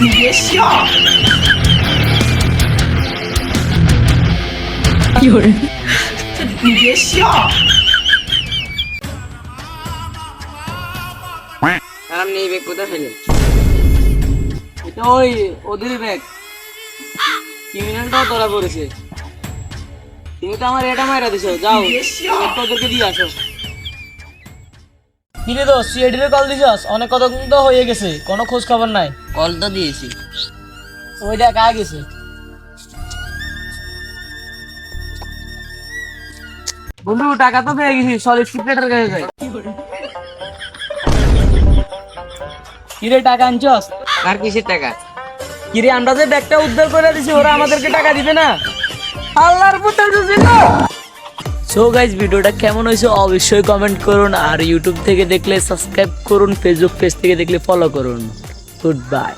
你别笑！有人，你别笑！ম্যাডাম নেই ব্যাগ কোথায় ফেলে এটা ওই ওদের ব্যাগ ক্রিমিনালটাও ধরা পড়েছে তুমি তো আমার এটা মায়েরা দিছো যাও ওদেরকে দিয়ে আসো কিরে সিআইডি রে কল দিছস? অনেক তো হয়ে গেছে কোনো খোঁজ খবর নাই। কল তো দিয়েছি। ওইটা গেছে? বন্ধু টাকা তো পেয়ে গেছি কাছে যাই কিরে টাকা আনছস? আর কিসের টাকা? কিরে আমরা যে ব্যাগটা উদ্ধার করে দিছি ওরা আমাদেরকে টাকা দিবে না? আল্লাহর পুত্র সো গাইজ ভিডিওটা কেমন হয়েছে অবশ্যই কমেন্ট করুন আর ইউটিউব থেকে দেখলে সাবস্ক্রাইব করুন ফেসবুক পেজ থেকে দেখলে ফলো করুন। Good bye